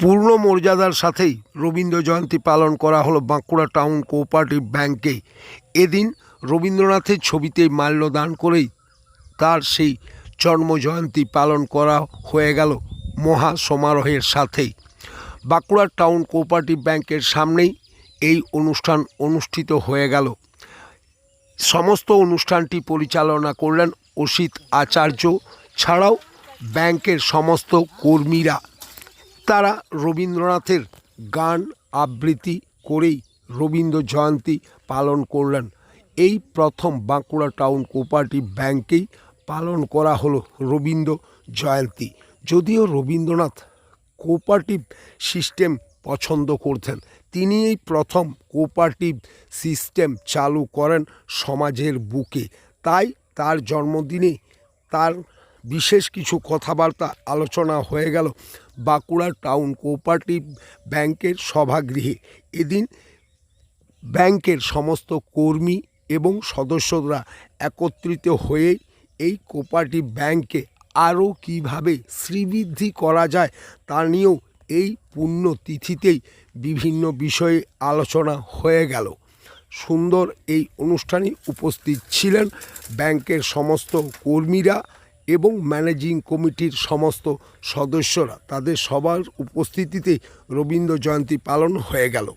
পূর্ণ মর্যাদার সাথেই রবীন্দ্র জয়ন্তী পালন করা হলো বাঁকুড়া টাউন কোঅপারেটিভ ব্যাংকে। এদিন রবীন্দ্রনাথের ছবিতে মাল্যদান করেই তার সেই জন্মজয়ন্তী পালন করা হয়ে গেল মহা সমারোহের সাথেই। বাঁকুড়া টাউন কোঅপারেটিভ ব্যাংকের সামনেই এই অনুষ্ঠান অনুষ্ঠিত হয়ে গেল। সমস্ত অনুষ্ঠানটি পরিচালনা করলেন অসিত আচার্য। ছাড়াও ব্যাংকের সমস্ত কর্মীরা তারা রবীন্দ্রনাথের গান আবৃত্তি করেই রবীন্দ্র জয়ন্তী পালন করলেন। এই প্রথম বাঁকুড়া টাউন কোপারেটিভ ব্যাংকেই পালন করা হলো রবীন্দ্র জয়ন্তী। যদিও রবীন্দ্রনাথ কোপারেটিভ সিস্টেম পছন্দ করতেন, তিনি এই প্রথম কোঅপারেটিভ সিস্টেম চালু করেন সমাজের বুকে। তাই তার জন্মদিনে তার বিশেষ কিছু কথাবার্তা আলোচনা হয়ে গেল। বাঁকুড়া টাউন কোঅপারেটিভ ব্যাংকের সভাগৃহে। এদিন ব্যাংকের সমস্ত কর্মী এবং সদস্যরা একত্রিত হয়ে এই কোঅপারেটিভ ব্যাংকে আরও কীভাবে শ্রীবৃদ্ধি করা যায় তা নিয়েও এই পুণ্যতিথিতেই বিভিন্ন বিষয়ে আলোচনা হয়ে গেল। সুন্দর এই অনুষ্ঠানে উপস্থিত ছিলেন ব্যাংকের সমস্ত কর্মীরা এবং ম্যানেজিং কমিটির সমস্ত সদস্যরা তাদের সবার উপস্থিতিতে রবীন্দ্র জয়ন্তী পালন হয়ে গেল।